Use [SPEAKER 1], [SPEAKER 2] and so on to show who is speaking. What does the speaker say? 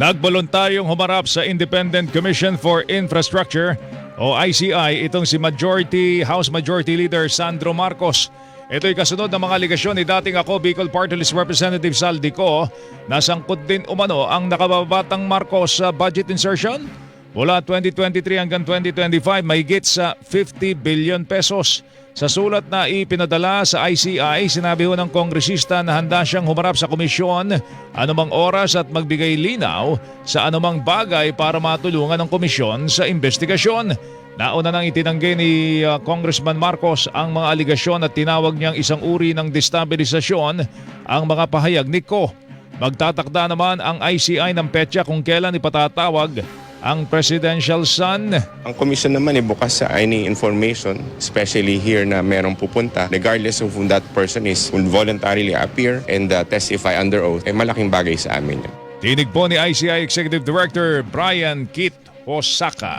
[SPEAKER 1] Nagboluntaryong humarap sa Independent Commission for Infrastructure o ICI itong si Majority House Majority Leader Sandro Marcos. Ito'y kasunod ng mga aligasyon ni dating ako Bicol Party List Representative Saldico na sangkot din umano ang nakababatang Marcos sa budget insertion Mula 2023 hanggang 2025, mahigit sa 50 billion pesos. Sa sulat na ipinadala sa ICI, sinabi ho ng kongresista na handa siyang humarap sa komisyon anumang oras at magbigay linaw sa anumang bagay para matulungan ng komisyon sa investigasyon. Nauna nang itinanggi ni uh, Congressman Marcos ang mga aligasyon at tinawag niyang isang uri ng destabilisasyon ang mga pahayag ni Ko. Magtatakda naman ang ICI ng petsa kung kailan ipatatawag ang presidential son.
[SPEAKER 2] Ang commission naman ay bukas sa any information, especially here na merong pupunta, regardless of who that person is, will voluntarily appear and uh, testify under oath, ay malaking bagay sa amin.
[SPEAKER 1] Tinig po ni ICI Executive Director Brian Kit Osaka.